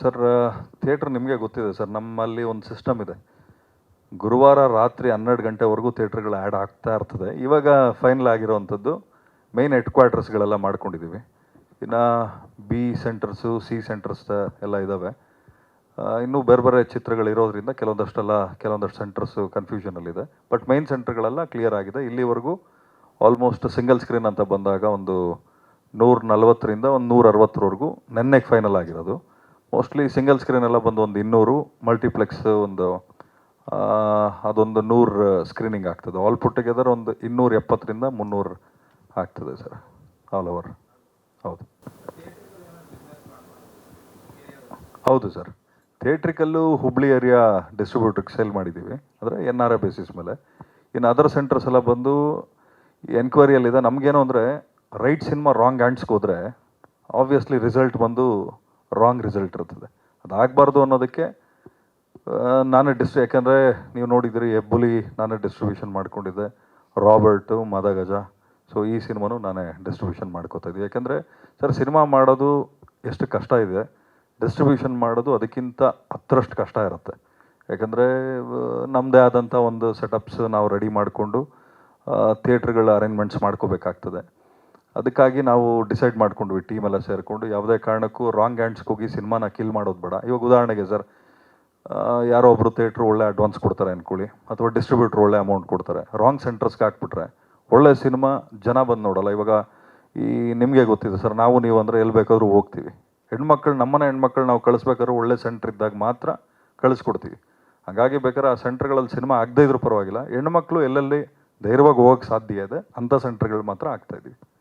Sir theatre ನಿಮಗೆ ಗೊತ್ತಿದೆ sir ನಮ್ಮಲ್ಲಿ ಒಂದು ಸಿಸ್ಟಮ್ ಇದೆ. ಗುರುವಾರ ರಾತ್ರಿ ಹನ್ನೆರಡು ಗಂಟೆವರೆಗೂ ಥಿಯೇಟ್ರ್ಗಳು ಆ್ಯಡ್ ಆಗ್ತಾ ಇರ್ತದೆ. ಇವಾಗ ಫೈನಲ್ ಆಗಿರೋವಂಥದ್ದು ಮೇಯ್ನ್ ಹೆಡ್ ಕ್ವಾರ್ಟರ್ಸ್ಗಳೆಲ್ಲ ಮಾಡ್ಕೊಂಡಿದ್ದೀವಿ ಇನ್ನು ಬಿ ಸೆಂಟರ್ಸು ಸಿ ಸೆಂಟರ್ಸ್ ಎಲ್ಲ ಇದ್ದಾವೆ ಇನ್ನೂ ಬೇರೆ ಬೇರೆ ಚಿತ್ರಗಳಿರೋದ್ರಿಂದ ಕೆಲವೊಂದಷ್ಟೆಲ್ಲ, ಕೆಲವೊಂದಷ್ಟು ಸೆಂಟರ್ಸು ಕನ್ಫ್ಯೂಷನಲ್ಲಿದೆ ಬಟ್ ಮೈನ್ ಸೆಂಟರ್ಗಳೆಲ್ಲ ಕ್ಲಿಯರ್ ಆಗಿದೆ. ಇಲ್ಲಿವರೆಗೂ ಆಲ್ಮೋಸ್ಟ್ ಸಿಂಗಲ್ ಸ್ಕ್ರೀನ್ ಅಂತ ಬಂದಾಗ ಒಂದು ನೂರ ನಲ್ವತ್ತರಿಂದ ಒಂದು ನೂರ ಅರವತ್ತರವರೆಗೂ ನೆನ್ನೆಗೆ ಫೈನಲ್ ಆಗಿರೋದು. ಮೋಸ್ಟ್ಲಿ ಸಿಂಗಲ್ ಸ್ಕ್ರೀನ್ ಎಲ್ಲ ಬಂದು ಒಂದು ಇನ್ನೂರು ಮಲ್ಟಿಪ್ಲೆಕ್ಸ್ ಒಂದು ಅದೊಂದು ನೂರು ಸ್ಕ್ರೀನಿಂಗ್ ಆಗ್ತದೆ. ಆಲ್ ಪುಟ್ ಟುಗೆದರ್ ಒಂದು ಇನ್ನೂರ ಎಪ್ಪತ್ತರಿಂದ ಮುನ್ನೂರು ಆಗ್ತದೆ ಸರ್ ಆಲ್ ಓವರ್ ಹೌದು. ಹೌದು ಸರ್ ಥಿಯೇಟ್ರಿಕಲ್ಲು ಹುಬ್ಳಿ ಏರಿಯಾ ಡಿಸ್ಟ್ರಿಬ್ಯೂಟ್ರಿಗೆ ಸೇಲ್ ಮಾಡಿದ್ದೀವಿ ಅಂದರೆ ಎನ್ ಆರ್ ಎ ಬೇಸಿಸ್ ಮೇಲೆ. ಇನ್ನು ಅದರ್ ಸೆಂಟರ್ಸ್ ಎಲ್ಲ ಬಂದು ಎನ್ಕ್ವೈರಿಯಲ್ಲಿದೆ ನಮಗೇನು ಅಂದರೆ, ರೈಟ್ ಸಿನಿಮಾ ರಾಂಗ್ ಹ್ಯಾಂಡ್ಸ್ಗೆ ಹೋದರೆ ಆಬ್ವಿಯಸ್ಲಿ ರಿಸಲ್ಟ್ ಬಂದು ರಾಂಗ್ ರಿಸಲ್ಟ್ ಇರ್ತದೆ. ಅದಾಗಬಾರ್ದು ಅನ್ನೋದಕ್ಕೆ ನಾನು ಡಿಸ್ ಯಾಕಂದರೆ ನೀವು ನೋಡಿದಿರಿ ಎಬ್ಬುಲಿ ನಾನೇ ಡಿಸ್ಟ್ರಿಬ್ಯೂಷನ್ ಮಾಡ್ಕೊಂಡಿದ್ದೆ. ರಾಬರ್ಟು ಮದಗಜ ಸೊ ಈ ಸಿನಿಮಾನು ನಾನೇ ಡಿಸ್ಟ್ರಿಬ್ಯೂಷನ್ ಮಾಡ್ಕೋತಾ ಇದ್ದೆ. ಯಾಕೆಂದರೆ, ಸರ್, ಸಿನಿಮಾ ಮಾಡೋದು ಎಷ್ಟು ಕಷ್ಟ ಇದೆ. ಡಿಸ್ಟ್ರಿಬ್ಯೂಷನ್ ಮಾಡೋದು ಅದಕ್ಕಿಂತ ಹತ್ತರಷ್ಟು ಕಷ್ಟ ಇರುತ್ತೆ. ಯಾಕಂದರೆ ನಮ್ಮದೇ ಆದಂಥ ಒಂದು ಸೆಟಪ್ಸ್ ನಾವು ರೆಡಿ ಮಾಡಿಕೊಂಡು ಥಿಯೇಟ್ರ್ಗಳ ಅರೇಂಜ್ಮೆಂಟ್ಸ್ ಮಾಡ್ಕೋಬೇಕಾಗ್ತದೆ. ಅದಕ್ಕಾಗಿ ನಾವು ಡಿಸೈಡ್ ಮಾಡ್ಕೊಂಡ್ವಿ ಟೀಮ್ ಎಲ್ಲ ಸೇರಿಕೊಂಡು. ಯಾವುದೇ ಕಾರಣಕ್ಕೂ ರಾಂಗ್ ಹ್ಯಾಂಡ್ಸ್ಗೆ ಹೋಗಿ ಸಿನಿಮಾನ ಕಿಲ್ ಮಾಡೋದು ಬೇಡ. ಇವಾಗ ಉದಾಹರಣೆಗೆ ಸರ್ ಯಾರೋ ಒಬ್ಬರು ಥಿಯೇಟ್ರ್ ಒಳ್ಳೆ ಅಡ್ವಾನ್ಸ್ ಕೊಡ್ತಾರೆ ಅಂದ್ಕೊಳ್ಳಿ ಅಥವಾ ಡಿಸ್ಟ್ರಿಬ್ಯೂಟ್ರ್ ಒಳ್ಳೆ ಅಮೌಂಟ್ ಕೊಡ್ತಾರೆ. ರಾಂಗ್ ಸೆಂಟರ್ಸ್ಗೆ ಹಾಕ್ಬಿಟ್ರೆ ಒಳ್ಳೆ ಸಿನಿಮಾ ಜನ ಬಂದು ನೋಡಲ್ಲ. ಇವಾಗ ಈ ನಿಮಗೆ ಗೊತ್ತಿದೆ ಸರ್ ನಾವು ನೀವು ಅಂದರೆ ಎಲ್ಲಿ ಬೇಕಾದರೂ ಹೋಗ್ತೀವಿ. ಹೆಣ್ಮಕ್ಳು, ನಮ್ಮನೆ ಹೆಣ್ಮಕ್ಳು ನಾವು ಕಳಿಸ್ಬೇಕಾದ್ರೆ ಒಳ್ಳೆ ಸೆಂಟ್ರ್ ಇದ್ದಾಗ ಮಾತ್ರ ಕಳಿಸ್ಕೊಡ್ತೀವಿ. ಹಾಗಾಗಿ ಬೇಕಾದ್ರೆ ಆ ಸೆಂಟ್ರ್ಗಳಲ್ಲಿ ಸಿನಿಮಾ ಆಗದೇ ಇದ್ರೂ ಪರವಾಗಿಲ್ಲ. ಹೆಣ್ಮಕ್ಳು ಎಲ್ಲೆಲ್ಲಿ ಧೈರ್ಯವಾಗಿ ಹೋಗೋಕ್ಕೆ ಸಾಧ್ಯ ಇದೆ ಅಂಥ ಸೆಂಟ್ರ್ಗಳು ಮಾತ್ರ ಆಗ್ತಾ ಇದೀವಿ